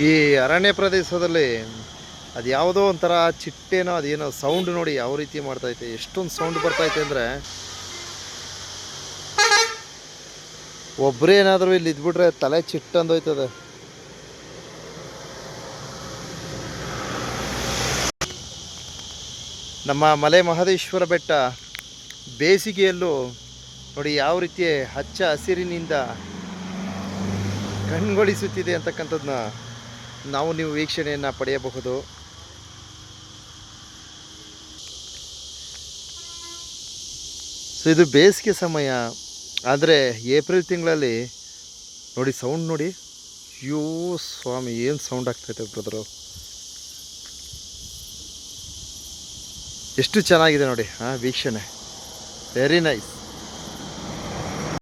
ಈ ಅರಣ್ಯ ಪ್ರದೇಶದಲ್ಲಿ ಅದು ಯಾವುದೋ ಒಂಥರ ಚಿಟ್ಟೇನೋ ಅದೇನೋ ಸೌಂಡ್ ನೋಡಿ ಯಾವ ರೀತಿ ಮಾಡ್ತೈತೆ, ಎಷ್ಟೊಂದು ಸೌಂಡ್ ಬರ್ತೈತೆ ಅಂದರೆ ಒಬ್ಬರೇ ಏನಾದರೂ ಇಲ್ಲಿ ಇದ್ಬಿಟ್ರೆ ತಲೆ ಚಿಟ್ಟಂದೋಯ್ತದೆ ನಮ್ಮ ಮಲೆ ಮಹದೇಶ್ವರ ಬೆಟ್ಟ ಬೇಸಿಗೆಯಲ್ಲೂ ನೋಡಿ ಯಾವ ರೀತಿ ಹಚ್ಚ ಹಸಿರಿನಿಂದ ಕಣ್ಗೊಳಿಸುತ್ತಿದೆ ಅಂತಕ್ಕಂಥದ್ದನ್ನ ನಾವು ನೀವು ವೀಕ್ಷಣೆಯನ್ನು ಪಡೆಯಬಹುದು. ಸೊ ಇದು ಬೇಸಿಗೆ ಸಮಯ. ಆದರೆ ಏಪ್ರಿಲ್ ತಿಂಗಳಲ್ಲಿ ನೋಡಿ ಸೌಂಡ್ ನೋಡಿ. ಅಯ್ಯೋ ಸ್ವಾಮಿ, ಏನು ಸೌಂಡ್ ಆಗ್ತೈತೆ ಬ್ರದರು ಎಷ್ಟು ಚೆನ್ನಾಗಿದೆ ನೋಡಿ, ಹಾಂ, ವೀಕ್ಷಣೆ. Very nice